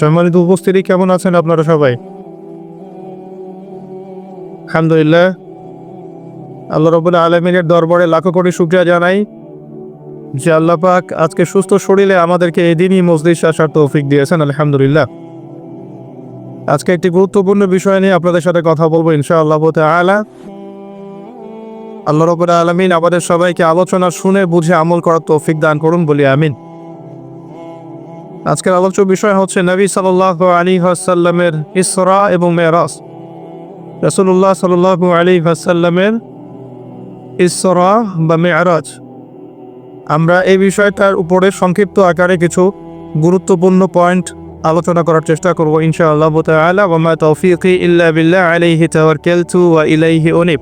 সম্মানিত উপস্থিতি কেমন আছেন আপনারা সবাই? আলহামদুলিল্লাহ। আল্লাহ রবুল্লা আলমিনের দরবারে লাখো কোটি শুক্রিয়া জানাই যে আল্লাহ পাক আজকে সুস্থ শরীরে আমাদেরকে এই দিনই মসজিদ আসার তৌফিক দিয়েছেন, আলহামদুলিল্লাহ। আজকে একটি গুরুত্বপূর্ণ বিষয় নিয়ে আপনাদের সাথে কথা বলব ইনশাআল্লাহ আলা আল্লাহ রবুল্লা আলমিন আমাদের সবাইকে আলোচনা শুনে বুঝে আমল করার তৌফিক দান করুন, বলি আমিন। আজকের আলোচ্য বিষয় হচ্ছে নবী সাল্লাহ আলী আসাল্লামের ইসরা এবং মেরাজ। রসুল্লাহ সাল্লাহ আলী আসাল্লামের ইসরা বা মেয়ারাজ আমরা এই বিষয়টার উপরে সংক্ষিপ্ত আকারে কিছু গুরুত্বপূর্ণ পয়েন্ট আলোচনা করার চেষ্টা করব ইনশাআল্লাহ তাআলা। ওয়া মা তৌফিকি ইল্লা বিল্লাহ আলাইহি তাওয়াক্কালতু ওয়া ইলাইহি উনিব।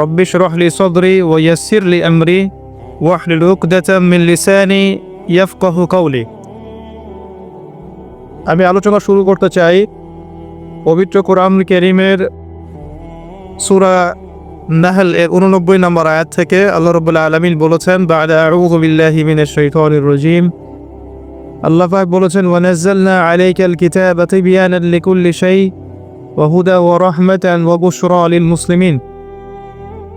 রব্বি শরহ লি সদরি ওয়া ইয়াসসির লি আমরি। ওয়াহলুল উকদাতাম মিন লিসানি ইয়াফকাহু কাওলি। আমি আলোচনা শুরু করতে চাই। পবিত্র কোরআন কেরিমের সুরা নাহল এর উননব্বই নম্বর আয়াত থেকে আল্লাহ রবুল্লাহ আলমিন বলেছেন রাজিম। আল্লাহ পাক বলেছেন, ওয়ানাজ্জালনা আলাইকাল কিতাবা তিবয়ানান লিকুল্লি শাই, ওয়া হুদা ওয়া রাহমাতান ওয়া বুশরা লিল মুসলিমিন।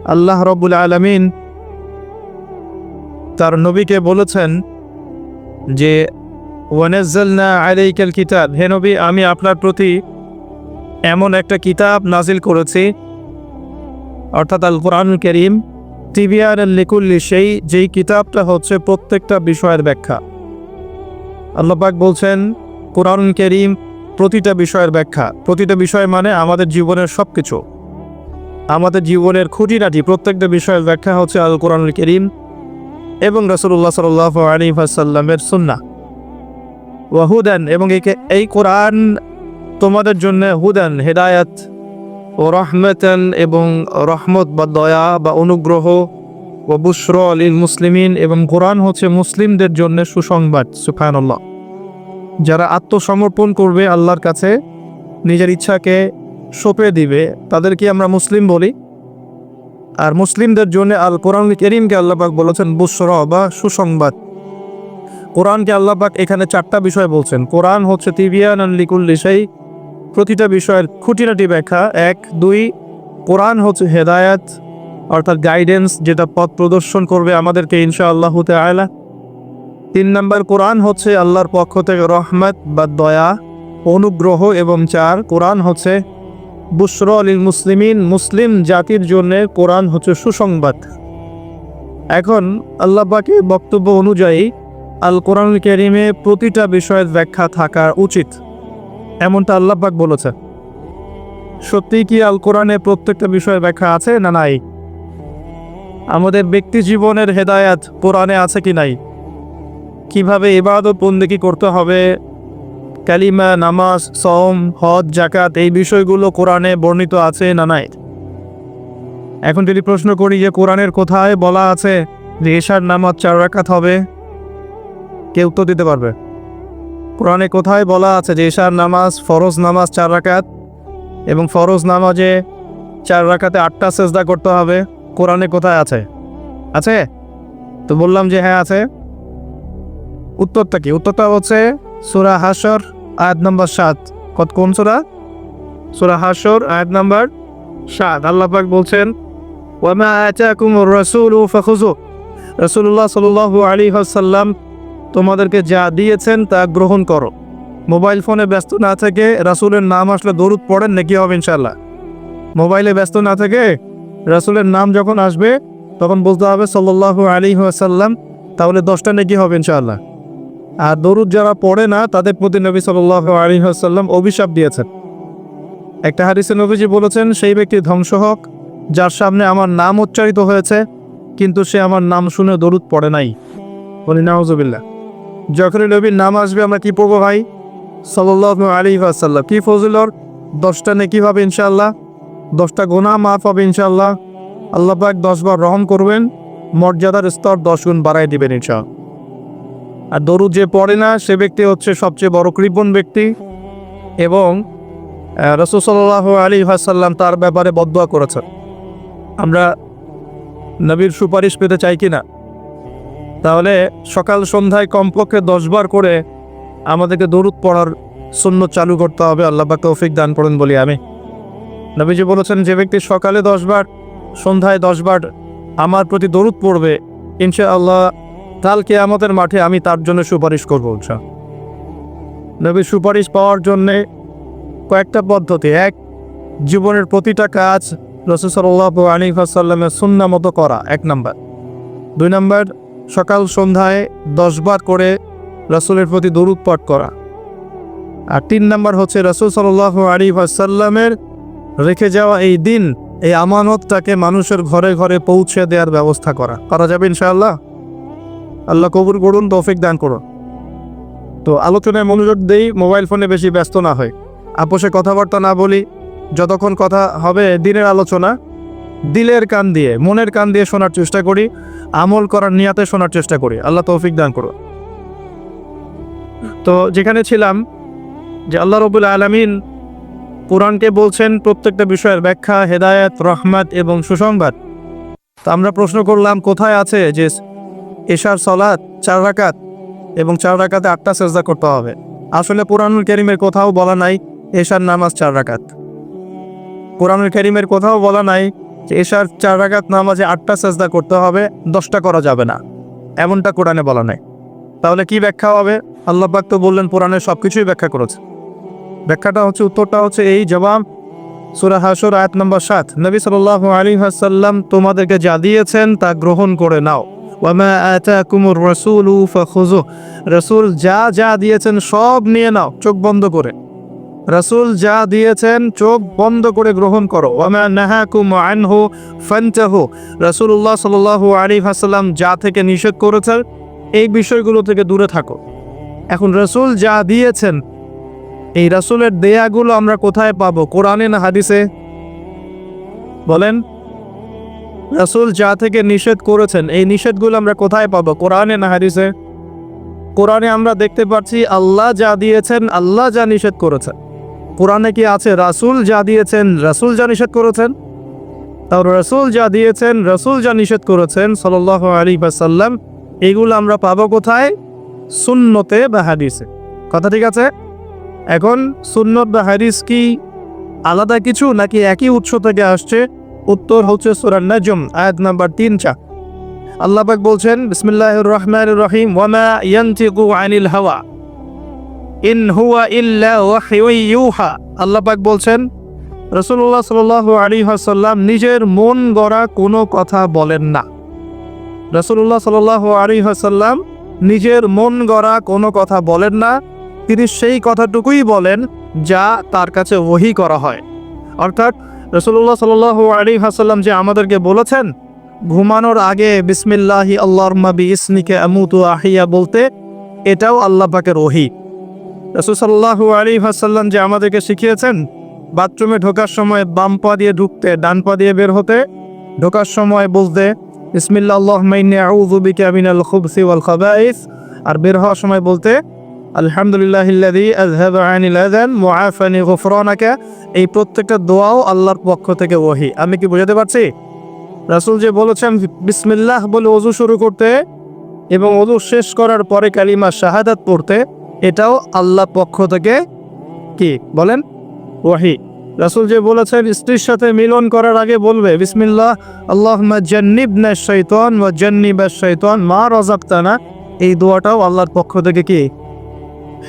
আল্লাহ রব্বুল আলামিন তার নবীকে বলেছেন যে কিতাব। হে আমি আপনার প্রতি এমন একটা কিতাব নাজিল করেছি, অর্থাৎ আল কোরআন করিম টিবিয়ার লিকুল্লি সেই যেই কিতাবটা হচ্ছে প্রত্যেকটা বিষয়ের ব্যাখ্যা। আল্লাপাক বলছেন, কোরআন করিম প্রতিটা বিষয়ের ব্যাখ্যা। প্রতিটা বিষয় মানে আমাদের জীবনের সব কিছু আমাদের জীবনের খুঁটিনাটি, প্রত্যেকটা বিষয়ের ব্যাখ্যা হচ্ছে আল কোরআন করিম এবং রসুল্লাহ সাল আলী আসাল্লামের সুন্না ওয়াহুদান এবং এই কোরআন তোমাদের জন্য হুদান, হেদায়াত ও রহমতান এবং রহমত বা দয়া বা অনুগ্রহ ও বুসর আলীল মুসলিমিন এবং কোরআন হচ্ছে মুসলিমদের জন্য সুসংবাদ সুফায়নল্লাহ যারা আত্মসমর্পণ করবে আল্লাহর কাছে, নিজের ইচ্ছাকে সঁপে দিবে, তাদেরকে আমরা মুসলিম বলি। আর মুসলিমদের জন্য আল কোরআন করিমকে আল্লাপাক বলেছেন বুসর বা সুসংবাদ। কোরআনকে আল্লাপাক এখানে চারটা বিষয় বলছেন। কোরআন হচ্ছে তিবিয়ান লিকুল্লি সেই প্রতিটা বিষয়ের খুঁটিনাটি ব্যাখ্যা এক, দুই, কোরআন হচ্ছে হেদায়াত, অর্থাৎ গাইডেন্স যেটা পথ প্রদর্শন করবে আমাদেরকে ইনশা আল্লাহ আয়লা তিন নম্বর, কোরআন হচ্ছে আল্লাহর পক্ষ থেকে রহমত বা দয়া, অনুগ্রহ এবং চার, কোরআন হচ্ছে বুসর আলীল মুসলিমিন, মুসলিম জাতির জন্যে কোরআন হচ্ছে সুসংবাদ। এখন আল্লাহ পাকে বক্তব্য অনুযায়ী আল কোরআন কেরিমে প্রতিটা বিষয়ের ব্যাখ্যা থাকা উচিত। এমনটা আল্লাহ পাক বলেছে। সত্যি কি আল কোরআনে প্রত্যেকটা বিষয়ের ব্যাখ্যা আছে না নাই? আমাদের ব্যক্তি জীবনের হেদায়াত কোরআনে আছে কি নাই? কীভাবে ইবাদত বন্দেকি করতে হবে? কালিমা, নামাজ সম হজ জাকাত এই বিষয়গুলো কোরআনে বর্ণিত আছে না নাই? এখন যদি প্রশ্ন করি যে কোরআনের কোথায় বলা আছে যে এশার নামাজ চার রাকাত হবে? কেউ উত্তর দিতে পারবে। কোরআনে কোথায় বলা আছে যে এশার নামাজ ফরজ নামাজ চার রাকাত? এবং ফরজ নামাজে চার রাকাতে আটটা সেজদা করতে হবে, কোরআনে কোথায় আছে? আছে? তো বললাম যে হ্যাঁ আছে। উত্তরটা কি? উত্তরটা হচ্ছে সুরা হাসর আয়াত নম্বর সাত। কত, কোন সুরা? সুরা হাসর আয়াত নম্বর সাত। আল্লাহ পাক বলছেন ওয়ামা আতাকুম রাসূলু ফাখুযু রাসূলুল্লাহ সাল্লাল্লাহু আলাইহি ওয়াসাল্লাম তোমাদেরকে যা দিয়েছেন তা গ্রহণ করো। মোবাইল ফোনে ব্যস্ত না থেকে রাসূলের নাম আসলে দরুদ পড়েন নাকি হবে ইনশাল্লাহ মোবাইলে ব্যস্ত না থেকে রাসূলের নাম যখন আসবে, তখন বলতে হবে সাল্লাল্লাহু আলাইহি ওয়াসাল্লাম, তাহলে দশটা নাকি হবে ইনশাআল্লাহ। আর দরুদ যারা পড়ে না, তাদের প্রতি নবী সাল্লাল্লাহু আলাইহি ওয়াসাল্লাম অভিশাপ দিয়েছেন। একটা হাদিসে নবীজি বলেছেন, সেই ব্যক্তি ধ্বংস হোক, যার সামনে আমার নাম উচ্চারিত হয়েছে, কিন্তু সে আমার নাম শুনে দরুদ পড়ে নাই। বলি, নাউজুবিল্লাহ। যখনই নবীর নাম আসবে, আমরা কি পড়ব ভাই? সাল্লাহ আলী আসাল্লাম কি ফজলর দশটা নেকি হবে ইনশাল্লাহ দশটা গোনা মাফ হবে ইনশাল্লাহ আল্লাহ পাক দশবার রহম করবেন। মর্যাদার স্তর দশ গুণ বাড়াই দিবেন ইনশাল আর দরুদ যে পড়ে না, সে ব্যক্তি হচ্ছে সবচেয়ে বড় কৃপণ ব্যক্তি। এবং রসুসাল্লাহ আলী হাসাল্লাম তার ব্যাপারে বদয়া করেছেন। আমরা নবীর সুপারিশ পেতে চাই কি না? তাহলে সকাল সন্ধ্যায় কমপক্ষে দশবার করে আমাদেরকে দরুদ পড়ার শূন্য চালু করতে হবে, আল্লাহ পাক তৌফিক দান করেন বলি আমি নবীজি বলেছেন, যে ব্যক্তি সকালে দশবার, সন্ধ্যায় দশবার আমার প্রতি দরুদ পড়বে, ইনশাআল্লাহ কালকে আমাদের মাঠে আমি তার জন্য সুপারিশ করব, ইনশা। নবীর সুপারিশ পাওয়ার জন্যে কয়েকটা পদ্ধতি। এক, জীবনের প্রতিটা কাজ রসুসল্লাহ আলী আসাল্লামের সুন্না মতো করা, এক নাম্বার। দুই নাম্বার সকাল সন্ধ্যায় দশবার করে রসুলের প্রতি দরুদ পাঠ করা। আর তিন নাম্বার হচ্ছে রসুল সাল্লাহ আলী আসাল্লামের রেখে যাওয়া এই দিন, এই আমানতটাকে মানুষের ঘরে ঘরে পৌঁছে দেওয়ার ব্যবস্থা করা। করা যাবে ইনশাআল্লাহ? আল্লাহ কবুল করুন, তৌফিক দান করুন। তো আলোচনায় মনোযোগ দেই, মোবাইল ফোনে বেশি ব্যস্ত না হয় আপোষে কথাবার্তা না বলি, যতক্ষণ কথা হবে দিনের আলোচনা, দিলের কান দিয়ে, মনের কান দিয়ে শোনার চেষ্টা করি। আমল করার নিয়াতে শোনার চেষ্টা করি। আল্লাহ তৌফিক দান করুন। তো যেখানে ছিলাম, যে আল্লাহ রবুল আলমিন কোরআনকে বলছেন প্রত্যেকটা বিষয়ের ব্যাখ্যা, হেদায়েত, রহমত এবং সুসংবাদ। তো আমরা প্রশ্ন করলাম, কোথায় আছে যে এশার সলাৎ চার রাকাত এবং চার রাকাতে আটটা সেজদা করতে হবে? আসলে কোরআনুল করিমের কোথাও বলা নাই, এশার নামাজ চার রাকাত। কোরআনুল করিমের কোথাও বলা নাই যে এশার চার রাকাত নামাজে আটটা সেজদা করতে হবে, দশটা করা যাবে না। এমনটা কোরআনে বলা নাই। তাহলে কি ব্যাখ্যা হবে? আল্লাহ পাক তো বললেন কোরআনের সব কিছুই ব্যাখ্যা করেছে। ব্যাখ্যাটা হচ্ছে, উত্তরটা হচ্ছে এই জবাব, সুরা হাসুর, আয়াত নম্বর সাত। নবী সাল্লাহ আলী হাসাল্লাম তোমাদেরকে যা দিয়েছেন, তা গ্রহণ করে নাও। রাসূল যা যা দিয়েছেন, সব নিয়ে নাও, চোখ বন্ধ করে। রাসূল যা দিয়েছেন চোখ বন্ধ করে গ্রহণ করো। ওয়ামা নাহাকুম আনহু ফান্তাহু। রাসূলুল্লাহ সাল্লাল্লাহু আলাইহি ওয়াসাল্লাম যা থেকে নিষেধ করেছেন, এই বিষয়গুলো থেকে দূরে থাকো। এখন রাসূল যা দিয়েছেন, এই রাসূলের দেয়াগুলো আমরা কোথায় পাবো? কোরআনে না হাদিসে? বলেন, রাসূল যা থেকে নিষেধ করেছেন, এই নিষেধগুলো আমরা কোথায় পাবো? কোরআনে না হাদিসে? কোরআনে আমরা দেখতে পাচ্ছি, আল্লাহ যা দিয়েছেন, আল্লাহ যা নিষেধ করেছেন। কোরআনে কি আছে? রাসূল যা দিয়েছেন, রাসূল যা নিষেধ করেছেন? তাও রাসূল যা দিয়েছেন, রাসূল যা নিষেধ করেছেন, সাল্লাল্লাহু আলাইহি ওয়াসাল্লাম, এগুলো আমরা পাবো কোথায়? সুন্নতে বা হাদিসে। কথা ঠিক আছে? এখন সুন্নত বা হাদিস কি আলাদা কিছু নাকি একই উৎস থেকে আসছে? উত্তর হচ্ছে সুরান নাজম, আয়াত নাম্বার তিন চা আল্লাহবাক বলছেন, বিসমিল্লাহির রহমানির রহিম ওয়ামা ইয়ানতিকু আনিল হাওয়া। ইন হুয়া ইল্লা ইউহা। আল্লাহ পাক বলছেন, রাসূলুল্লাহ সাল্লাল্লাহু আলাইহি ওয়াসাল্লাম নিজের মন গড়া কোনো কথা বলেন না। রাসূলুল্লাহ সাল্লাল্লাহু আলাইহি ওয়াসাল্লাম নিজের মন গড়া কোনো কথা বলেন না। তিনি সেই কথাটুকুই বলেন যা তার কাছে ওহি করা হয়। অর্থাৎ রসুল্লাহ সাল আলী হাসাল্লাম যে আমাদেরকে বলেছেন, ঘুমানোর আগে বিসমিল্লাহি আল্লাহর মাবি ইসমিকে আমুতু আহিয়া বলতে, এটাও আল্লাহ পাকের ওহি। রসুল সাল্লাহ আলী হাসাল্লাম যে আমাদেরকে শিখিয়েছেন, বাথরুমে ঢোকার সময় বাম পা দিয়ে ঢুকতে, ডান পা দিয়ে বের হতে, ঢোকার সময় বলতে ইসমিল্লা আল্লাহ মাইনে আর বের হওয়ার সময় বলতে আলহামদুলিল্লাহ আনিল এই প্রত্যেকটা দোয়াও আল্লাহর পক্ষ থেকে ওহি। আমি কি বোঝাতে পারছি? রাসুল যে বলেছেন, বিসমিল্লাহ বলে অজু শুরু করতে এবং অজু শেষ করার পরে কালিমা শাহাদাত পড়তে এটাও আল্লাহ পক্ষ থেকে কি? বলেন, ওয়াহি। রাসুল যে বলেছেন, স্ত্রীর সাথে মিলন করার আগে বলবে, বিসমিল্লাহ, আল্লাহুম্মা জান্নিবনা শাইতান ওয়া জান্নিবাশ শাইতান মা রাযাকতানা। এই দোয়াটাও আল্লাহর পক্ষ থেকে কি?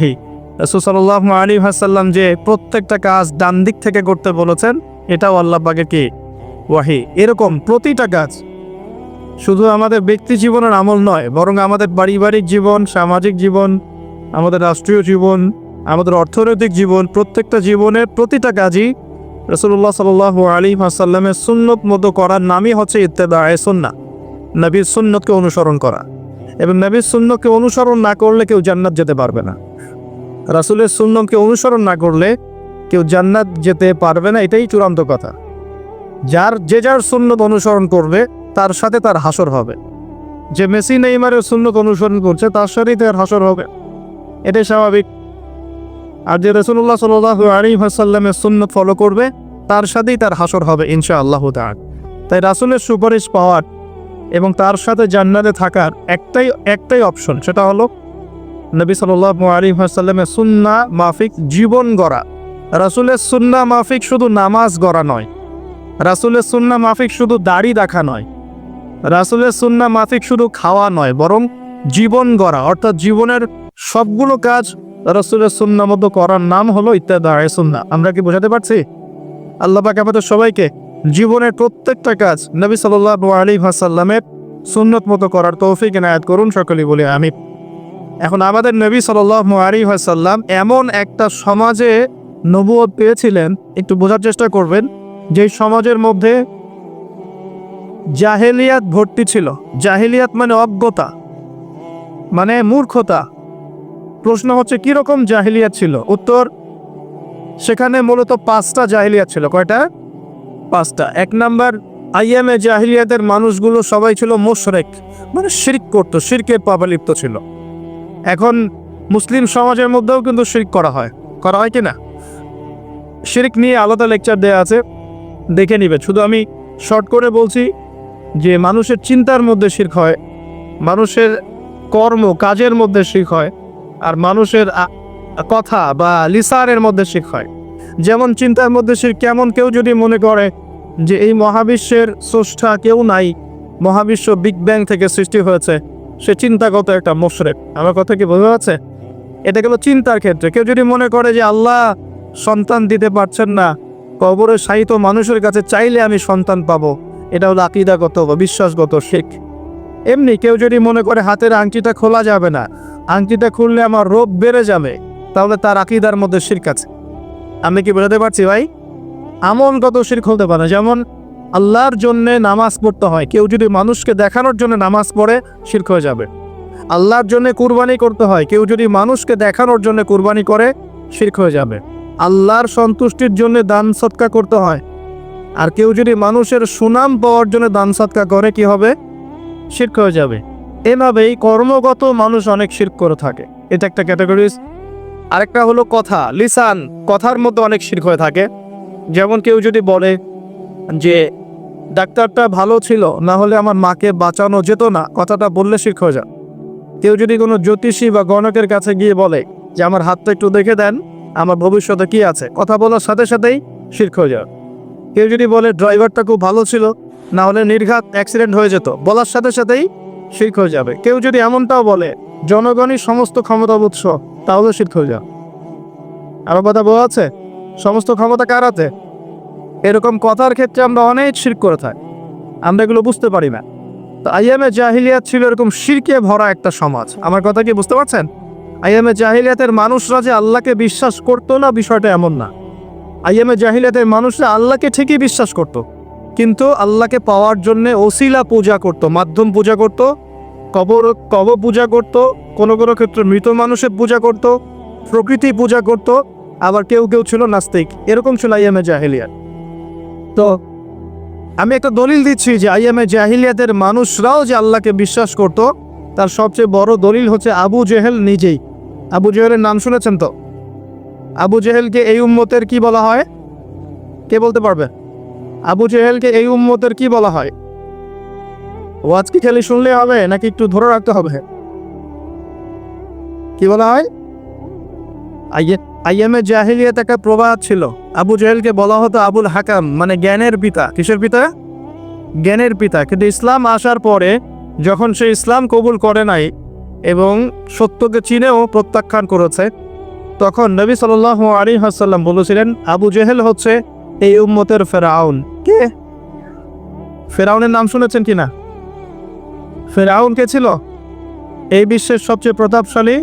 হি। রসুল সাল্লাহ আলী হাসাল্লাম যে প্রত্যেকটা কাজ ডান দিক থেকে করতে বলেছেন, এটাও আল্লাহ পাকে কি? ওয়াহি। এরকম প্রতিটা কাজ শুধু আমাদের ব্যক্তি জীবনের আমল নয়, বরং আমাদের পারিবারিক জীবন, সামাজিক জীবন আমাদের রাষ্ট্রীয় জীবন, আমাদের অর্থনৈতিক জীবন, প্রত্যেকটা জীবনের প্রতিটা কাজই রসুল্লাহ সাল্লাহ আলী হাসাল্লামের সুন্নত মতো করার নামই হচ্ছে ইত্তেদা সুন্না নবীর সুন্নতকে অনুসরণ করা। এবং নবীর সুন্নতকে অনুসরণ না করলে কেউ জান্নাত যেতে পারবে না। রাসুলের সুন্নতকে অনুসরণ না করলে কেউ জান্নাত যেতে পারবে না, এটাই চূড়ান্ত কথা। যার, যে যার সুন্নত অনুসরণ করবে, তার সাথে তার হাসর হবে। যে মেসি, নেইমারের সুন্নত অনুসরণ করছে, তার সাথেই তার হাসর হবে। এটাই স্বাভাবিক। আর যে রসুল্লাহ সাল্লাহ আলী হাসাল্লামের সুন্নত ফলো করবে, তার সাথেই তার হাসর হবে ইনশা আল্লাহ তার তাই রাসুলের সুপারিশ পাওয়ার এবং তার সাথে জান্নাতে থাকার একটাই একটাই অপশন সেটা হলো নবী সাল্লাহ আলী সাল্লামের সুন্না মাফিক জীবন গড়া। রাসুলের সুন্না মাফিক শুধু নামাজ গড়া নয়। রাসুলের সুন্না মাফিক শুধু দাড়ি দেখা নয়। রাসুলের সুন্না মাফিক শুধু খাওয়া নয়, বরং জীবন গড়া, অর্থাৎ জীবনের সবগুলো কাজ রাসুলের সুন্না মতো করার নাম হলো ইত্যাদি সুন্না আমরা কি বোঝাতে পারছি? আল্লাহ পাক আমাদের সবাইকে জীবনের প্রত্যেকটা কাজ নবী সাল্লাহ আলী ভাসাল্লামের সুন্নত মতো করার তৌফিক এনায়াত করুন, সকলেই বলে আমি এখন আমাদের নবী সাল্লাহ আলী ভাসাল্লাম এমন একটা সমাজে নবুয়ত পেয়েছিলেন, একটু বোঝার চেষ্টা করবেন যে সমাজের মধ্যে জাহেলিয়াত ভর্তি ছিল। জাহেলিয়াত মানে অজ্ঞতা মানে মূর্খতা। প্রশ্ন হচ্ছে, কীরকম জাহিলিয়াত ছিল? উত্তর, সেখানে মূলত পাঁচটা জাহিলিয়াত ছিল। কয়টা? পাঁচটা। এক নাম্বার আইএমএ জাহিলিয়াতের মানুষগুলো সবাই ছিল মোশরেক মানে শিরক করতো, শিরকের পাবে লিপ্ত ছিল। এখন মুসলিম সমাজের মধ্যেও কিন্তু শিরক করা হয়। করা হয় কি না? শিরক নিয়ে আলাদা লেকচার দেওয়া আছে। দেখে নিবে। শুধু আমি শর্ট করে বলছি যে, মানুষের চিন্তার মধ্যে শিরক হয়, মানুষের কর্ম, কাজের মধ্যে শিখ হয়। আর মানুষের কথা বা লিসারের মধ্যে শিখ হয়। যেমন চিন্তার মধ্যে শিখ, কেমন কেউ যদি মনে করে যে এই মহাবিশ্বের স্রষ্টা কেউ নাই, মহাবিশ্ব বিগ ব্যাং থেকে সৃষ্টি হয়েছে, সে চিন্তাগত একটা মোশরেক। আমার কথা কি বোঝা যাচ্ছে? এটা গেল চিন্তার ক্ষেত্রে। কেউ যদি মনে করে যে আল্লাহ সন্তান দিতে পারছেন না, কবরে সাহিত্য মানুষের কাছে চাইলে আমি সন্তান পাবো, এটা হলো আকিদাগত বা বিশ্বাসগত শেখ। এমনি কেউ যদি মনে করে হাতের আংটিটা খোলা যাবে না, আংটিটা খুললে আমার রোগ বেড়ে যাবে, তাহলে তার আকিদার মধ্যে শির্ক আছে। আমি কি বোঝাতে পারছি ভাই? আমল কত শির্ক হতে পারে যেমন আল্লাহর জন্য নামাজ পড়তে হয়, কেউ যদি মানুষকে দেখানোর জন্য নামাজ পড়ে, শির্ক হয়ে যাবে। আল্লাহর জন্য কুরবানি করতে হয়, কেউ যদি মানুষকে দেখানোর জন্য কুরবানি করে, শির্ক হয়ে যাবে। আল্লাহর সন্তুষ্টির জন্য দান সৎকা করতে হয়, আর কেউ যদি মানুষের সুনাম পাওয়ার জন্য দান সৎকা করে, কি হবে? শির্ক হয়ে যাবে। এভাবেই কর্মগত মানুষ অনেক শির্ক করে থাকে। এটা একটা ক্যাটাগরিজ আরেকটা হলো কথা। লিসান, কথার মধ্যে অনেক শির্ক হয়ে থাকে। যেমন কেউ যদি বলে যে, ডাক্তারটা ভালো ছিল, না হলে আমার মাকে বাঁচানো যেত না। কথাটা বললে শির্ক হয়ে যায়। কেউ যদি কোনো জ্যোতিষী বা গণকের কাছে গিয়ে বলে যে, আমার হাতটা একটু দেখে দেন, আমার ভবিষ্যতে কি আছে? কথা বলার সাথে সাথেই শির্ক হয়ে যায়। কেউ যদি বলে, ড্রাইভারটা খুব ভালো ছিল না হলে নির্ঘাত অ্যাক্সিডেন্ট হয়ে যেত। বলার সাথে সাথেই শির্ক হয়ে যাবে। কেউ যদি এমনটাও বলে, জনগণই সমস্ত ক্ষমতা উৎস তাহলে শির্ক হয়ে যাবে। আরও কথা বলা আছে? সমস্ত ক্ষমতা কার আছে এরকম কথার ক্ষেত্রে আমরা অনেক শির্ক করে থাকি। আমরা এগুলো বুঝতে পারি না। তো আইএমএ জাহিলিয়াত ছিল এরকম শিরকে ভরা একটা সমাজ। আমার কথা কি বুঝতে পারছেন? আইএমএ জাহিলিয়াতের মানুষরা যে আল্লাহকে বিশ্বাস করতো না, বিষয়টা এমন না। আইএমএ জাহিলিয়াতের মানুষরা আল্লাহকে ঠিকই বিশ্বাস করত। কিন্তু আল্লাহকে পাওয়ার জন্য ওসিলা পূজা করত, মাধ্যম পূজা করত, কবর কব পূজা করত, কোনো কোনো ক্ষেত্রে মৃত মানুষের পূজা করত, প্রকৃতি পূজা করত, আবার কেউ কেউ ছিল নাস্তিক। এরকম ছিল আইএমএ জাহিলিয়াত। তো আমি একটা দলিল দিচ্ছি যে আইএমএ জাহিলিয়াতের মানুষরাও যে আল্লাহকে বিশ্বাস করত, তার সবচেয়ে বড় দলিল হচ্ছে আবু জেহেল নিজেই। আবু জেহেলের নাম শুনেছেন তো? আবু জেহেলকে এই উম্মতের কি বলা হয়? কে বলতে পারবে? আবু জেহেলকে এই উম্মতের কি বলা হয়? ওয়াজ কি খালি শুনলে হবে, নাকি একটু ধরে রাখতে হবে? কি বলা হয়? আইএমএ জাহিলিয়াত একটা প্রবাদ ছিল। আবু জেহেলকে বলা হতো আবুল হাকাম মানে জ্ঞানের পিতা। কিসের পিতা? জ্ঞানের পিতা। কিন্তু ইসলাম আসার পরে যখন সে ইসলাম কবুল করে নাই এবং সত্যকে চিনেও প্রত্যাখ্যান করেছে, তখন নবী সাল আলী হাসাল্লাম বলেছিলেন, আবু জেহেল হচ্ছে এই উম্মতের ফেরাউন। কে? ফেরাউনের নাম শুনেছেন কিনা ফেরাউন কে ছিল? এই বিশ্বের সবচেয়ে প্রতাপশালী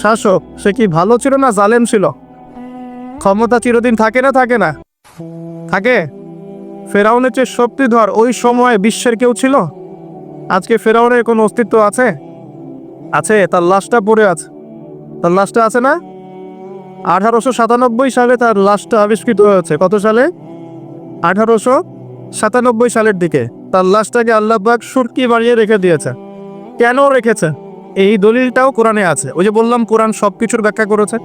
শাসক। সে কি ভালো ছিল না জালেম ছিল? ক্ষমতা চিরদিন থাকে না থাকে না? থাকে? ফেরাউনের চেয়ে শক্তিধর ওই সময়ে বিশ্বের কেউ ছিল? আজকে ফেরাউনের কোনো অস্তিত্ব আছে? আছে, তার লাশটা পড়ে আছে। তার লাশটা আছে না? আঠারোশো সাতানব্বই সালে তার লাশটা আবিষ্কৃত হয়েছে। কত সালে? আঠারোশো সাতানব্বই সালের দিকে। তার লাশটাকে আল্লাহবাক সুরকি বাড়িয়ে রেখে দিয়েছে। কেন রেখেছে? এই দলিলটাও কোরআনে আছে। ওই যে বললাম, কোরআন সব কিছুর ব্যাখ্যা করেছে।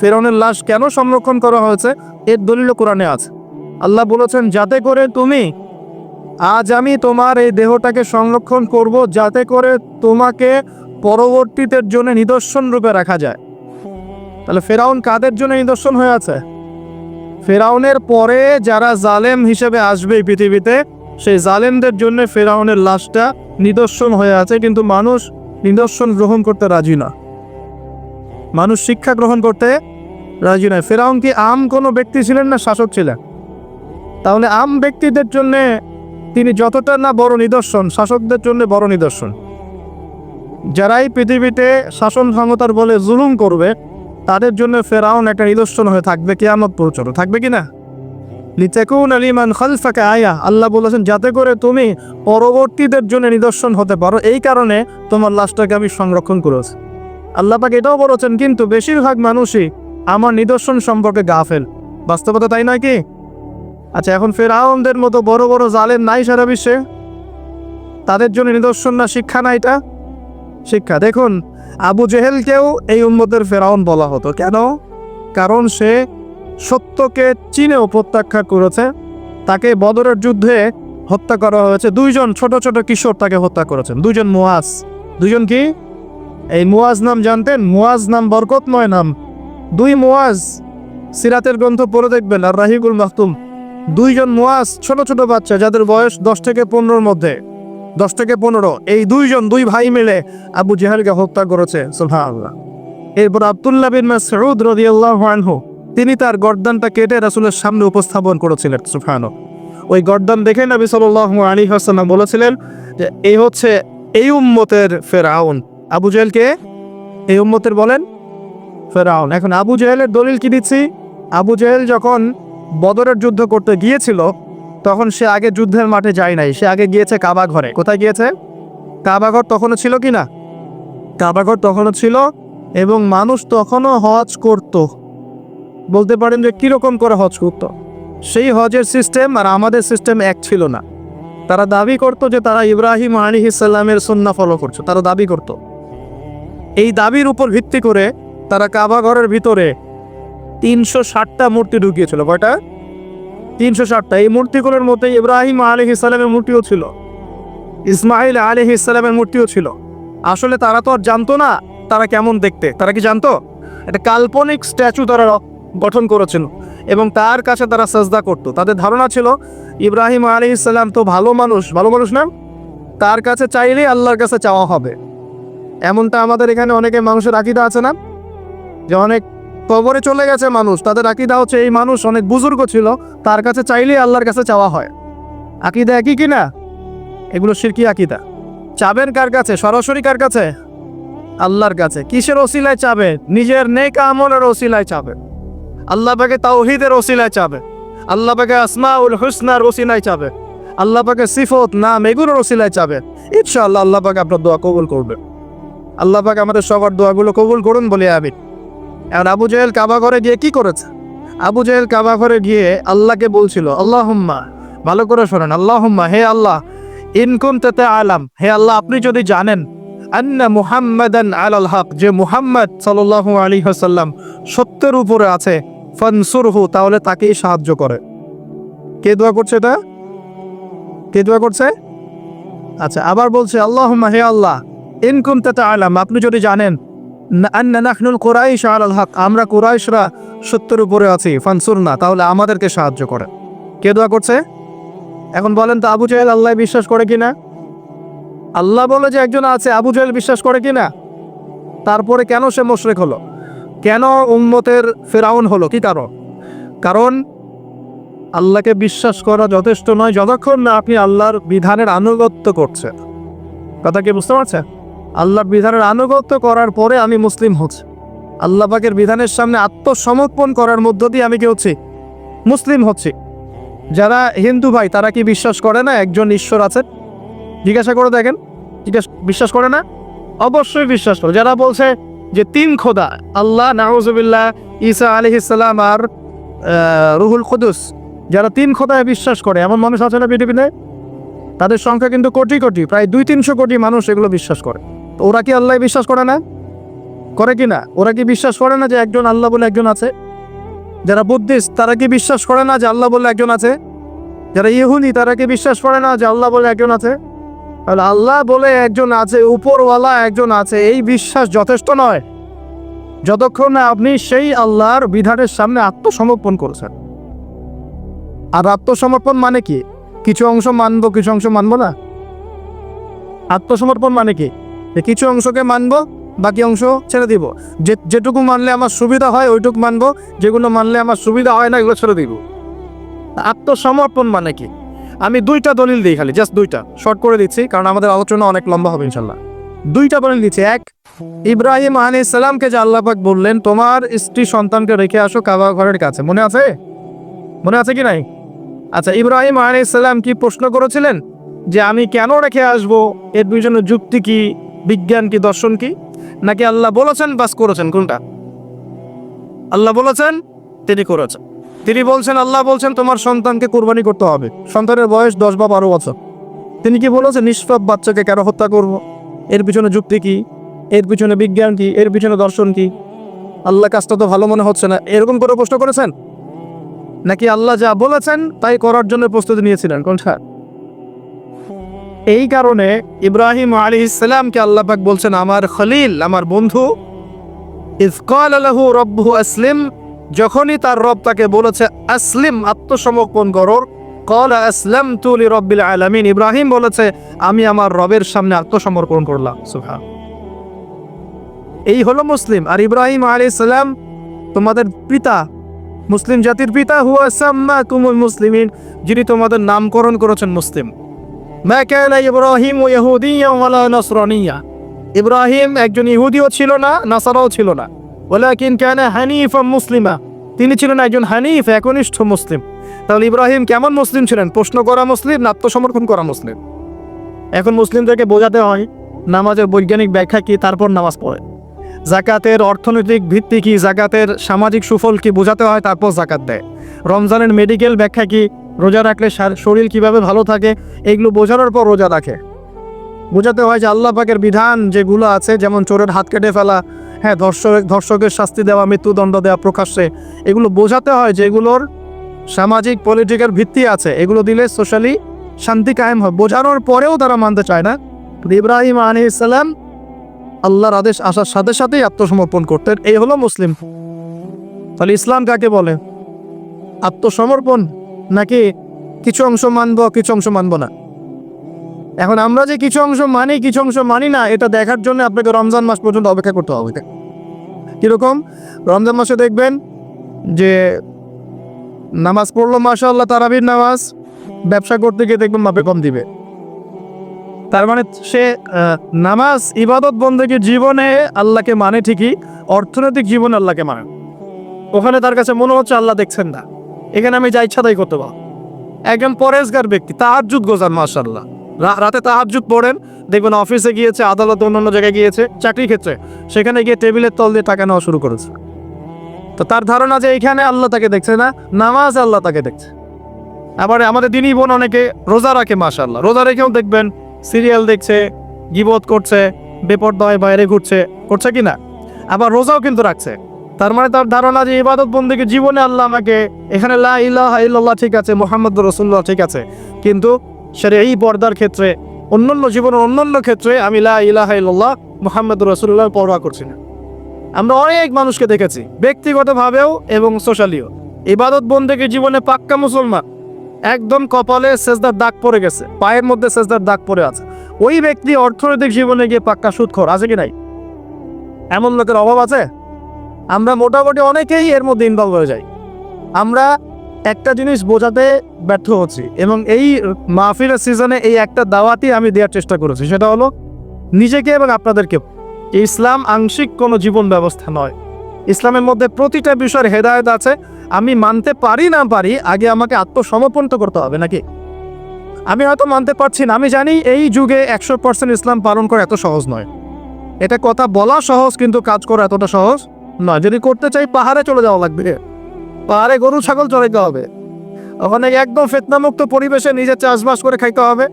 ফেরাউনের লাশ কেন সংরক্ষণ করা হয়েছে? এর দলিলও কোরআনে আছে। আল্লাহ বলেছেন, যাতে করে তুমি, আজ আমি তোমার এই দেহটাকে সংরক্ষণ করব, যাতে করে তোমাকে পরবর্তীদের জন্য নিদর্শন রূপে রাখা যায়। তাহলে ফেরাউন কাদের জন্য নিদর্শন হয়ে আছে? ফেরাউনের পরে যারা জালেম হিসেবে আসবে পৃথিবীতে, সেই জালেমদের জন্য ফেরাউনের লাশটা নিদর্শন হয়ে আছে, কিন্তু মানুষ নিদর্শন গ্রহণ করতে রাজি না। মানুষ শিক্ষা গ্রহণ করতে রাজি নয়। ফেরাউন কি আম কোনো ব্যক্তি ছিলেন না শাসক ছিলেন? তাহলে আম ব্যক্তিদের জন্য তিনি যতটা না বড় নিদর্শন, শাসকদের জন্য বড় নিদর্শন। যারাই পৃথিবীতে শাসন ক্ষমতার বলে জুলুম করবে তাদের জন্য ফেরাউন একটা নিদর্শন হয়ে থাকবে কিয়ামত পর্যন্ত। থাকবে কি না? লিতেকুন আলিমান খালফাকে আয়া। আল্লাহ বলেছেন, যাতে করে তুমি পরবর্তীদের জন্য নিদর্শন হতে পারো। এই কারণে তোমার লাশটাকে আমি সংরক্ষণ করেছি। আল্লাহ পাক এটাও বলেছেন, কিন্তু বেশিরভাগ মানুষই আমার নিদর্শন সম্পর্কে গাফেল। বাস্তবতা তাই নয় কি? আচ্ছা এখন ফেরাউনদের মতো বড় বড় জালেম নাই সারা বিশ্বে? তাদের জন্য নিদর্শন না, শিক্ষা না এটা? শিক্ষা। দেখুন আবু জেহেলকেও এই উম্মতের ফেরাউন বলা হতো। কেন? কারণ সে সত্যকে চীনেও প্রত্যাখ্যা করেছে। তাকে বদরের যুদ্ধে হত্যা করা হয়েছে। দুইজন ছোট ছোট কিশোর তাকে হত্যা করেছেন। দুইজন মুয়াজ। দুইজন কি? এই মুয়াজ নাম জানতেন? মুয়াজ নাম বরকতময় নাম। দুই মুয়াজ সিরাতের গ্রন্থ পড়ে দেখবেন, আর রাহিকুল মাহতুম দুইজন মুয়াজ ছোট ছোট বাচ্চা, যাদের বয়স দশ থেকে পনেরোর মধ্যে। দশ থেকে পনেরো, এই দুইজন দুই ভাই মিলে আবু জেহালকে হত্যা করেছে, সুবহানাল্লাহ। এরপর আব্দুল্লাহ বিন মাসউদ রাদিয়াল্লাহু আনহু, তিনি তার গর্দানটা কেটে রাসুলের সামনে উপস্থাপন করেছিলেন, সুবহানাল্লাহ। ওই গর্দান দেখে নবী সাল্লাল্লাহু আলাইহি ওয়াসাল্লাম বলেছিলেন যে, এই হচ্ছে এই উম্মতের ফেরাউন। আবু জেহেলকে এই উম্মতের বলেন, ফেরাউন। এখন আবু জেহেলের দলিল কি দিচ্ছি? আবু জেহেল যখন বদরের যুদ্ধ করতে গিয়েছিল তখন সে আগে যুদ্ধের মাঠে যায় নাই। সে আগে গিয়েছে কাবা ঘরে। কোথায় গিয়েছে? কাবা ঘর তখনও ছিল কি না? কাবা ঘর তখনও ছিল এবং মানুষ তখনও হজ করত। বলতে পারেন যে কীরকম করে হজ করত। সেই হজের সিস্টেম আর আমাদের সিস্টেম এক ছিল না। তারা দাবি করত যে তারা ইব্রাহিম আলী ইসাল্লামের সন্না ফলো করছে। তারা দাবি করত। এই দাবির উপর ভিত্তি করে তারা কাবা ঘরের ভিতরে তিনশো ষাটটা মূর্তি ঢুকিয়েছিল। কয়টা? তিনশো ষাটটা। এই মূর্তিগুলোর মধ্যে ইব্রাহিম আলী ইসলামের মূর্তিও ছিল। ইসমাইল আলী ইসলামের মূর্তিও ছিল। আসলে তারা তো আর জানতো না তারা কেমন দেখতে। তারা কি জানতো? একটা কাল্পনিক স্ট্যাচু তারা গঠন করেছিল এবং তার কাছে তারা সাজদা করত। তাদের ধারণা ছিল, ইব্রাহিম আলী ইসলাম তো ভালো মানুষ। ভালো মানুষ না? তার কাছে চাইলেই আল্লাহর কাছে চাওয়া হবে। এমনটা আমাদের এখানে অনেকে মানুষের আকিদা আছে না? যে অনেক কবরে চলে গেছে মানুষ, তাদের আকিদা হচ্ছে এই মানুষ অনেক বুজুর্গ ছিল, তার কাছে চাইলেই আল্লাহর কাছে চাওয়া হয়। আকিদা একই কি না এগুলো শিরকি আকিদা। চাবেন কার কাছে? সরাসরি কার কাছে? আল্লাহর কাছে। কিসের ওসিলায় চাবে? নিজের নেক আমলের ওসিলায় চাবে। আল্লাহ পাকে তাওহিদের ওসিলায় চাবে। আল্লাহ পাকে আসমাউল হুসনার ওসিলায় চাবে। আল্লাহ পাকে সিফত, নাম এগুলোর ওসিলায় চাবে। ইনশাআল্লাহ আল্লাহ পাকে আপনার দোয়া কবুল করবে। আল্লাহ পাকে আমাদের সবার দোয়াগুলো কবুল করুন বলে আমি এখন আবু জেহেল কাবা ঘরে গিয়ে কি করেছে? আবু জেহেল কাবা ঘরে গিয়ে আল্লাহকে বলছিল আল্লাহ হুম্মা ভালো করে শোনেন আল্লাহ হুম্মা হে আল্লাহ ইনকুম তেতে আলাম, হে আল্লাহ, আপনি যদি জানেন, আন্না মুহাম্মাদান আলাল হক, যে মুহাম্মদ সাল্লাল্লাহু আলাইহি ওয়াসাল্লাম সত্যের উপরে আছে, ফানসুরহু, তাহলে তাকেই সাহায্য করে। কে দোয়া করছে এটা? কে দোয়া করছে? আচ্ছা আবার বলছে, আল্লাহুম্মা, হে আল্লাহ ইনকুম তেতে আলাম, আপনি যদি জানেন আমরা কুরাইশরা সত্যের উপরে আছি, ফানসুরনা, তাহলে আমাদেরকে সাহায্য করে কে দোয়া করছে? এখন বলেন তো, আবু জাহেল আল্লাহ বিশ্বাস করে কিনা? আল্লাহ বলে যে একজন আছে, আবু জাহেল বিশ্বাস করে কিনা? তারপরে কেন সে মোশরেক হলো? কেন উম্মতের ফেরাউন হলো? কি কারণ? কারণ আল্লাহকে বিশ্বাস করা যথেষ্ট নয়, যতক্ষণ না আপনি আল্লাহর বিধানের আনুগত্য করছেন। কথা কি বুঝতে পারছেন? আল্লাহর বিধানের আনুগত্য করার পরে আমি মুসলিম হচ্ছি। আল্লাহ পাকের বিধানের সামনে আত্মসমর্পণ করার মধ্য দিয়ে আমি কি হচ্ছি? মুসলিম হচ্ছি। যারা হিন্দু ভাই, তারা কি বিশ্বাস করে না একজন ঈশ্বর আছে জিজ্ঞাসা করে দেখেন। জিজ্ঞাসা বিশ্বাস করে না? অবশ্যই বিশ্বাস করে। যারা বলছে যে তিন খোদা, আল্লাহ, নাউজুবিল্লাহ, ঈসা আলি ইসলাম আর রুহুল কুদুস, যারা তিন খোদায় বিশ্বাস করে, এমন মানুষ আছে না পৃথিবীতে? তাদের সংখ্যা কিন্তু কোটি কোটি, প্রায় দুই তিনশো কোটি মানুষ এগুলো বিশ্বাস করে। ওরা কি আল্লাহ বিশ্বাস করে না? করে কি না? ওরা কি বিশ্বাস করে না যে একজন আল্লাহ বলে একজন আছে? যারা বুদ্ধিস্ট, তারা কি বিশ্বাস করে না যে আল্লাহ বলে একজন আছে? যারা ইহুদি, তারা কি বিশ্বাস করে না যে আল্লাহ বলে একজন আছে? তাহলে আল্লাহ বলে একজন আছে, উপরওয়ালা একজন আছে, এই বিশ্বাস যথেষ্ট নয়। যতক্ষণ না আপনি সেই আল্লাহর বিধানের সামনে আত্মসমর্পণ করেছেন। আর আত্মসমর্পণ মানে কি? কিছু অংশ মানবো, কিছু অংশ মানবো না? আত্মসমর্পণ মানে কি? কিছু অংশকে মানবো, বাকি অংশ ছেড়ে দিব। যে, যেটুকু মানলে আমার সুবিধা হয়, ওইটুকু মানবো। যেগুলো মানলে আমার সুবিধা হয় না, এগুলো ছেড়ে দিব। আত্মসমর্পণ মানে কি? আমি দুইটা দলিল দিই খালি জাস্ট দুইটা। শর্ট করে দিচ্ছি, কারণ আমাদের আলোচনা অনেক লম্বা হবে ইনশাল্লাহ। দুইটা দলিল দিচ্ছি। এক, ইব্রাহিম আলী সালামকে যে আল্লাপাক বললেন, তোমার স্ত্রী সন্তানকে রেখে আসো কাবা ঘরের কাছে। মনে আছে? মনে আছে কি নাই? আচ্ছা ইব্রাহিম আলী সালাম কি প্রশ্ন করেছিলেন? যে আমি কেন রেখে আসব? এর পিছনে যুক্তি কি? বিজ্ঞান কি, দর্শন কি? নাকি আল্লাহ বলেছেন, বাস করেছেন, কোনটা? আল্লাহ বলেছেন, তিনি করেছেন। তিনি বলছেন, আল্লাহ বলছেন, তোমার সন্তানকে কোরবানি করতে হবে। সন্তানের বয়স দশ বা বারো বছর। তিনি কি বলেছেন, নিষ্পাপ বাচ্চাকে কেন হত্যা করব? এর পিছনে যুক্তি কি? এর পিছনে বিজ্ঞান কি? এর পিছনে দর্শন কি? আল্লাহ কাজটা তো ভালো মনে হচ্ছে না। এরকম করে প্রশ্ন করেছেন? নাকি আল্লাহ যা বলেছেন, তাই করার জন্য প্রস্তুতি নিয়েছিলেন? কোনটা? এই কারণে ইব্রাহিম আলী ইসলামকে আল্লাহ পাক বলছেন, আমার খলিল, আমার বন্ধু ইফকাল আলাহু রব্বু আসলিম। যখনই তার রব তাকে বলেছে, আসলিম, আত্মসমর্পণ করর কল আসলাম তুলি রব্বিল আলামিন। ইব্রাহিম বলেছে, আমি আমার রবের সামনে আত্মসমর্পণ করলাম। সুহা এই হলো মুসলিম। আর ইব্রাহিম আলী ইসলাম তোমাদের পিতা। মুসলিম জাতির পিতা। হুয়া সাম্মা কুমুল মুসলিমিন, যিনি তোমাদের নামকরণ করেছেন মুসলিম। মা কানা ইব্রাহিম ইহুদিয়া ওয়ালা নাসরানিয়া। ইব্রাহিম একজন ইহুদিও ছিল না, নাসারাও ছিল না। ওলাকিন কানা হানিফা মুসলিমা। তিনি ছিলেন একজন হানিফ, একনিষ্ঠ মুসলিম। তাহলে ইব্রাহিম কেমন মুসলিম ছিলেন? প্রশ্ন করা মুসলিম না আত্মসমর্পণ করা মুসলিম। এখন মুসলিমদেরকে বোঝাতে হয়, নামাজের বৈজ্ঞানিক ব্যাখ্যা কি, তারপর নামাজ পড়ে জাকাতের অর্থনৈতিক ভিত্তি কি, জাকাতের সামাজিক সুফল কি, বোঝাতে হয়, তারপর জাকাত দেয়। রমজানের মেডিকেল ব্যাখ্যা কি রোজা রাখলে শার- শরীর কীভাবে ভালো থাকে, এগুলো বোঝানোর পর রোজা রাখে। বোঝাতে হয় যে আল্লাহ পাকের বিধান যেগুলো আছে, যেমন চোরের হাত কেটে ফেলা হ্যাঁ ধর্ষক ধর্ষকের শাস্তি দেওয়া, মৃত্যুদণ্ড দেওয়া, প্রকাশ্যে, এগুলো বোঝাতে হয় যে এগুলোর সামাজিক পলিটিক্যাল ভিত্তি আছে। এগুলো দিলে সোশ্যালি শান্তি কায়েম হয়। বোঝানোর পরেও তারা মানতে চায় না। ইব্রাহিম আলী ইসলাম আল্লাহর আদেশ আসার সাথে সাথেই আত্মসমর্পণ করতেন। এই হলো মুসলিম। তাহলে ইসলাম কাকে বলে? আত্মসমর্পণ? নাকি কিছু অংশ মানব, কিছু অংশ মানব না? এখন আমরা যে কিছু অংশ মানি, কিছু অংশ মানি না, এটা দেখার জন্য আপনাকে রমজান মাস পর্যন্ত অপেক্ষা করতে হবে। কীরকম? রমজান মাসে দেখবেন যে নামাজ পড়ল, মাশাআল্লাহ, তারাবির নামাজ, ব্যবসা করতে গিয়ে দেখবেন মাপে কম দিবে। তার মানে সে নামাজ, ইবাদত বন্দীকে জীবনে আল্লাহকে মানে ঠিকই, অর্থনৈতিক জীবনে আল্লাহকে মানে। ওখানে তার কাছে মনে হচ্ছে আল্লাহ দেখছেন না। এখানে আমি যা ইচ্ছা তাই করতে পারব। একজন পরেশগার ব্যক্তি তাহাজুদ গোজান মাশাল্লাহ রা- রাতে তাহাজুদ পড়েন, দেখবেন অফিসে গিয়েছে, আদালত অন্যান্য জায়গায় গিয়েছে চাকরি ক্ষেত্রে। সেখানে গিয়ে টেবিলের তল দিয়ে টাকা নেওয়া শুরু করেছে। তো তার ধারণা যে এখানে আল্লাহ তাকে দেখছে না, নামাজ আল্লাহ তাকে দেখছে। আবার আমাদের দিনই বোন অনেকে রোজা রাখে মাশাল্লাহ রোজা রেখেও দেখবেন, সিরিয়াল দেখছে, গিবত করছে, বেপরদয় বাইরে ঘুরছে, করছে কি না? আবার রোজাও কিন্তু রাখছে। তার মানে তার ধারণা যে ইবাদত বন্দীকে জীবনে আল্লাহ আমাকে এখানে লা ঠিক আছে মোহাম্মদ রসুল্লাহ ঠিক আছে। কিন্তু সেটা এই পর্দার ক্ষেত্রে, অন্যান্য জীবনের অন্যান্য ক্ষেত্রে আমি লা ইলাহা মোহাম্মদ রসুল্লাহ পরোয়া করছি না। আমরা অনেক মানুষকে দেখেছি, ব্যক্তিগতভাবেও এবং সোশ্যালিও। ইবাদত বন্দীকে জীবনে পাক্কা মুসলমান। একদম কপালে সেজদার দাগ পড়ে গেছে, পায়ের মধ্যে সেজদার দাগ পড়ে আছে। ওই ব্যক্তি অর্থনৈতিক জীবনে গিয়ে পাক্কা সুদখোর, আছে কি নাই? এমন লোকের অভাব আছে? আমরা মোটামুটি অনেকেই এর মধ্যে ইনভলভ হয়ে যাই। আমরা একটা জিনিস বোঝাতে ব্যর্থ হচ্ছি এবং এই মাহফিলের সিজনে এই একটা দাওয়াতই আমি দেওয়ার চেষ্টা করেছি। সেটা হলো নিজেকে এবং আপনাদেরকে। ইসলাম আংশিক কোনো জীবন ব্যবস্থা নয়। ইসলামের মধ্যে প্রতিটা বিষয়ের হেদায়েত আছে। আমি মানতে পারি না পারি, আগে আমাকে আত্মসমর্পণ তো করতে হবে নাকি? আমি হয়তো মানতে পারছি না। আমি জানি এই যুগে একশো পার্সেন্ট ইসলাম পালন করা এত সহজ নয়। এটা কথা বলা সহজ, কিন্তু কাজ করা এতটা সহজ নয় যদি করতে চাই পাহাড়ে চলে যাওয়া লাগবে। পাহাড়ে গরু, ছাগল চড়াইতে হবে। ওখানে একদম ফেতনামুক্ত পরিবেশে নিজে চাষবাস করে খাইতে হবে।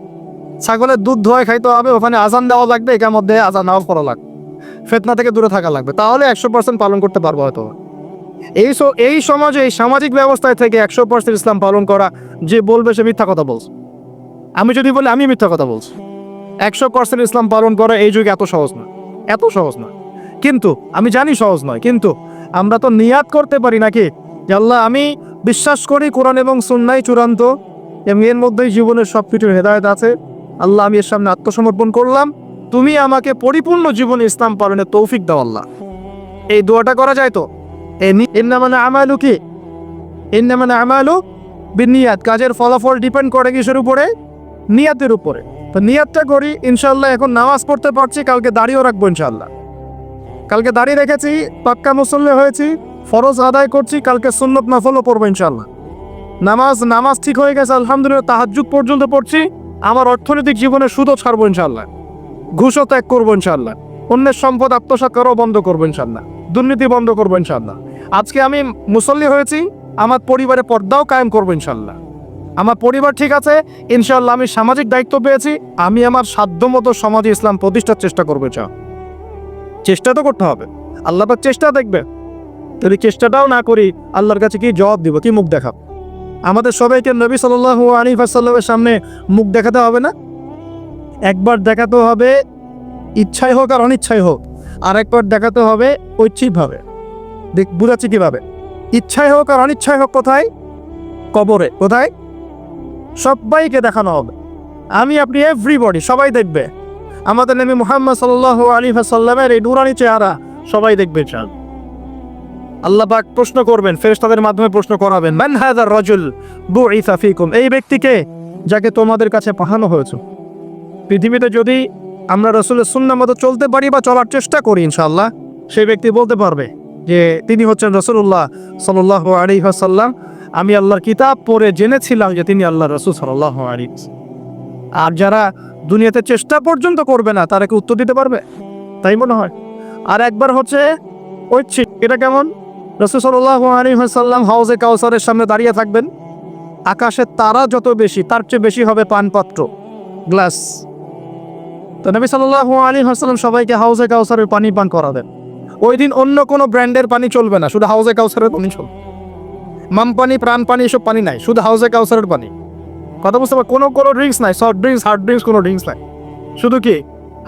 ছাগলের দুধ ধোয়া খাইতে হবে, ওখানে আজান দেওয়া লাগবে এটার মধ্যে আজান নাও করা লাগবে। ফেতনা থেকে দূরে থাকা লাগবে। তাহলে একশো পার্সেন্ট পালন করতে পারব হয়তো। এই এই সমাজে, এই সামাজিক ব্যবস্থায় থেকে একশো পার্সেন্ট ইসলাম পালন করা যে বলবে সে মিথ্যা কথা বলছে। আমি যদি বলি, আমি মিথ্যা কথা বলছি। একশো পার্সেন্ট ইসলাম পালন করা এই যুগে এত সহজ না। এত সহজ না। কিন্তু আমি জানি সহজ নয়, কিন্তু আমরা তো নিয়াত করতে পারি নাকি? যে আল্লাহ, আমি বিশ্বাস করি কোরআন এবং সুন্নাই চূড়ান্ত এবং এর মধ্যেই জীবনের সব কিছুর হেদায়ত আছে। আল্লাহ, আমি এর সামনে আত্মসমর্পণ করলাম। তুমি আমাকে পরিপূর্ণ জীবনে ইসলাম পালনের তৌফিক দাও আল্লাহ। এই দোয়াটা করা যায় তো? মানে আমালু কি? মানে আমালু বিনিয়াত। কাজের ফলাফল ডিপেন্ড করে কিসের উপরে? নিয়াতের উপরে। তো নিয়াতটা করি ইনশাল্লাহ এখন নামাজ পড়তে পারছি, কালকে দাঁড়িয়েও রাখব ইনশাল্লাহ কালকে দাঁড়িয়ে রেখেছি, পাক্কা মুসল্লি হয়েছি, ফরজ আদায় করছি, কালকে সুন্নত নফলও পড়ব ইনশাল্লাহ নামাজ নামাজ ঠিক হয়ে গেছে, আলহামদুলিল্লাহ, তাহাজ্জুদ পর্যন্ত পড়ছি, আমার অর্থনৈতিক জীবনে সুদও ছাড়বো ইনশাল্লাহ ঘুষও ত্যাগ করব ইনশাল্লাহ অন্যের সম্পদ আত্মসাৎ করাও বন্ধ করব ইনশাল্লাহ দুর্নীতি বন্ধ করব ইনশাল্লাহ আজকে আমি মুসল্লি হয়েছি, আমার পরিবারে পর্দাও কায়েম করব ইনশাল্লাহ আমার পরিবার ঠিক আছে ইনশাল্লাহ আমি সামাজিক দায়িত্ব পেয়েছি, আমি আমার সাধ্যমতো সমাজে ইসলাম প্রতিষ্ঠার চেষ্টা করব চা চেষ্টা তো করতে হবে। আল্লাহ পাক চেষ্টা দেখবে। যদি চেষ্টাটাও না করি, আল্লাহর কাছে কি জবাব দিব, কি মুখ দেখাব? আমাদের সবাইকে নবী সাল্লাহ আলী ফাসাল্লামের সামনে মুখ দেখাতে হবে না? একবার দেখাতে হবে ইচ্ছাই হোক আর অনিচ্ছাই হোক। আর একবার দেখাতে হবে ঐচ্ছিকভাবে। দেখ, বুঝাচ্ছি কীভাবে? ইচ্ছাই হোক আর অনিচ্ছাই হোক কোথায়? কবরে। কোথায়? সবাইকে দেখানো হবে। আমি, আপনি এভরিবডি সবাই দেখবে। আমাদের নবী মুহাম্মদ সাল্লাহ আলী সাল্লামের এই নুরানি চেহারা সবাই দেখবে চান আল্লাহ পাক প্রশ্ন করবেন, ফেরেশতাদের মাধ্যমে প্রশ্ন করাবেন, মান হাযার রাজুল বুইসা ফিকুম? এই ব্যক্তিকে যাকে তোমাদের কাছে পাঠানো হয়েছে। পৃথিবীতে যদি আমরা রসুলের সুন্নাহ মতো চলতে পারি বা চলার চেষ্টা করি ইনশাল্লাহ সেই ব্যক্তি বলতে পারবে যে তিনি হচ্ছেন রসুল্লাহ সাল্লাহ আলী সাল্লাম আমি আল্লাহর কিতাব পড়ে জেনেছিলাম যে তিনি আল্লাহ রসুল সাল্লাহ আলী আর যারা দুনিয়াতে চেষ্টা পর্যন্ত করবে না, তারা কি উত্তর দিতে পারবে? তাই মনে হয়। আর একবার হচ্ছে ঐচ্ছিক এটা কেমন? রসুল সাল্লাহ আলী হাউজে কাউসারের সামনে দাঁড়িয়ে থাকবেন। আকাশের তারা যত বেশি, তার চেয়ে বেশি হবে পানপাত্র, গ্লাস। তো নবী সাল্লাহ আলী হাসালাম সবাইকে হাউজে কাউসারের পানি পান করাবেন ওই দিন অন্য কোনো ব্র্যান্ডের পানি চলবে না, শুধু হাউজে কাউসারের পানি চলবে। মাম পানি, প্রাণ পানি, এসব পানি নাই, শুধু হাউজে কাউসারের পানি। কথা বুঝতে পার, কোনো কোনো ড্রিঙ্কস নাই সফট ড্রিঙ্কস হার্ড ড্রিঙ্কস কোনো ড্রিঙ্কস নাই। শুধু কি?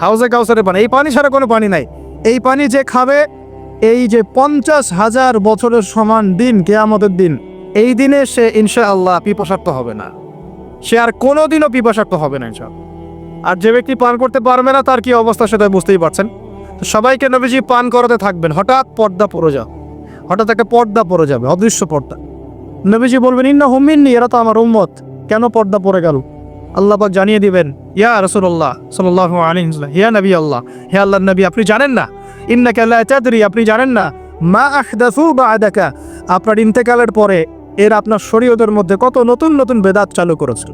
হাউসে কাউসারের পানি, এই পানি ছাড়া কোনো পানি নাই। এই পানি যে খাবে, এই যে পঞ্চাশ হাজার বছরের সমান দিন, কেয়ামতের দিন, এই দিনে সে ইনশা আল্লাহ পিপাসার্থ হবে না। সে আর কোনো দিনও পিপাসার্থ হবে না, ইনশাআল্লাহ। আর যে ব্যক্তি পান করতে পারবে না, তার কি অবস্থা সেটা বুঝতেই পারছেন? তো সবাইকে নবীজি পান করাতে থাকবেন। হঠাৎ পর্দা পড়ে যাও। হঠাৎ একটা পর্দা পড়ে যাবে, অদৃশ্য পর্দা। নবীজি বলবেন ইন্না হুমিননি এরা তো আমার উম্মত। কেন পর্দা পড়ে গেল? আল্লাহ জানিয়ে দিবেন, ইয়া রসুল্লাহ সাল্লাহ আলী হিয়া নবী আল্লাহ, হে আল্লাহ নবী, আপনি জানেন না? ইন্না কাল্লা চাদরি আপনি জানেন না? মা আহদাসু বা আদাকা আপনার ইন্তেকালের পরে এর আপনার শরীয়তের মধ্যে কত নতুন নতুন বেদাত চালু করেছিল।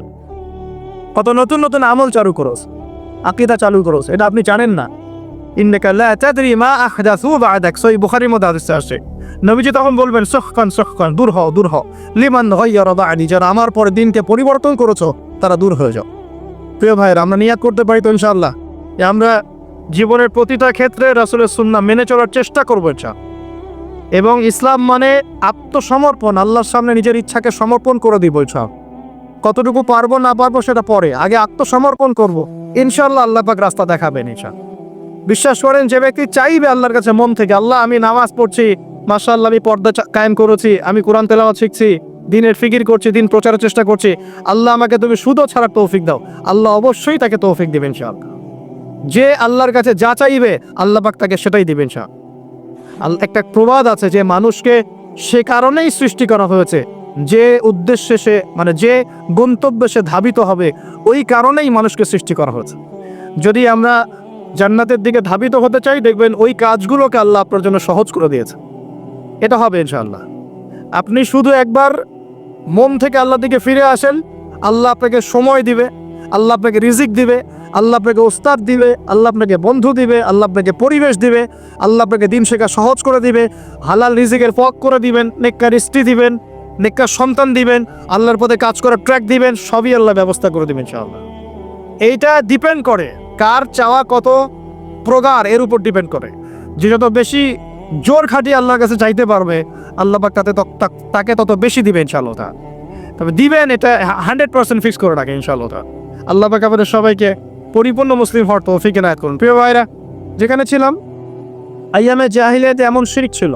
কত নতুন নতুন আমল চালু করোস আকিদা চালু করোস এটা আপনি জানেন না? মা সই বুখারীর মধ্যে হাদিস আসছে নবীজি তখন বলবেন, সখকান সখকান, দূর হও দূর হও। লিমান বা'দি যারা আমার পরে দিনকে পরিবর্তন করেছ, তারা দূর হয়ে যাও। প্রিয় ভাইয়েরা, আমরা নিয়াত করতে পারি তো ইনশাল্লাহ আমরা জীবনের প্রতিটা ক্ষেত্রে রাসুলের সুন্না মেনে চলার চেষ্টা করব ইনশাআল্লাহ। এবং ইসলাম মানে আত্মসমর্পণ, আল্লাহর সামনে নিজের ইচ্ছাকে সমর্পণ করে দিব ইনশাআল্লাহ। কতটুকু পারব, না পারব, সেটা পরে। আগে আত্মসমর্পণ করব। ইনশাল্লাহ আল্লাহ পাক রাস্তা দেখাবেন ইনশা বিশ্বাস করেন, যে ব্যক্তি চাইবে আল্লাহর কাছে মন থেকে, আল্লাহ, আমি নামাজ পড়ছি, মাশাআল্লাহ, আমি পর্দা কায়েম করেছি, আমি কোরআন তেলাওয়াত শিখছি, দিনের ফিকির করছি, দিন প্রচারের চেষ্টা করছি, আল্লাহ আমাকে তুমি শুধু ছাড়ার তৌফিক দাও, আল্লাহ অবশ্যই তাকে তৌফিক দিবেন, ইনশাআল্লাহ। যে আল্লাহর কাছে যা চাইবে, আল্লাহ পাক তাকে সেটাই দিবেন, ইনশাআল্লাহ। আল- একটা প্রবাদ আছে যে মানুষকে সে কারণেই সৃষ্টি করা হয়েছে, যে উদ্দেশ্যে সে মানে যে গন্তব্যে সে ধাবিত হবে, ওই কারণেই মানুষকে সৃষ্টি করা হয়েছে। যদি আমরা জান্নাতের দিকে ধাবিত হতে চাই, দেখবেন ওই কাজগুলোকে আল্লাহ আপনার জন্য সহজ করে দিয়েছে। এটা হবে ইনশাআল্লাহ। আপনি শুধু একবার মন থেকে আল্লাহ দিকে ফিরে আসেন, আল্লাহ আপনাকে সময় দিবে, আল্লাহ আপনাকে রিজিক দিবে, আল্লাহ আপনাকে ওস্তাদ দিবে, আল্লাহ আপনাকে বন্ধু দিবে, আল্লাহ আপনাকে পরিবেশ দিবে, আল্লাহ আপনাকে দিন শেখা সহজ করে দিবে, হালাল রিজিকের পথ করে দিবেন, নেককার স্ত্রী দিবেন, নেককার সন্তান দিবেন, আল্লাহর পথে কাজ করার ট্র্যাক দিবেন, সবই আল্লাহ ব্যবস্থা করে দিবেন ইনশাআল্লাহ। এইটা ডিপেন্ড করে। কার চাওয়া কত প্রগার এর উপর ডিপেন্ড করে। যে যত বেশি জোর খাটিয়ে আল্লাহর কাছে চাইতে পারবে, আল্লাহ পাক তাতে তাকে তত বেশি দিবে ইনশাআল্লাহ তা তবে দিবেন, এটা হান্ড্রেড পার্সেন্ট ফিক্স করে রাখে ইনশাআল্লাহ আল্লাহ পাক আমাদের সবাইকে পরিপূর্ণ মুসলিম হওয়ার তৌফিক এনায়ত করুন। প্রিয় ভাইরা, যেখানে ছিলাম আইয়ামে জাহিলিয়াতে এমন শিরিক ছিল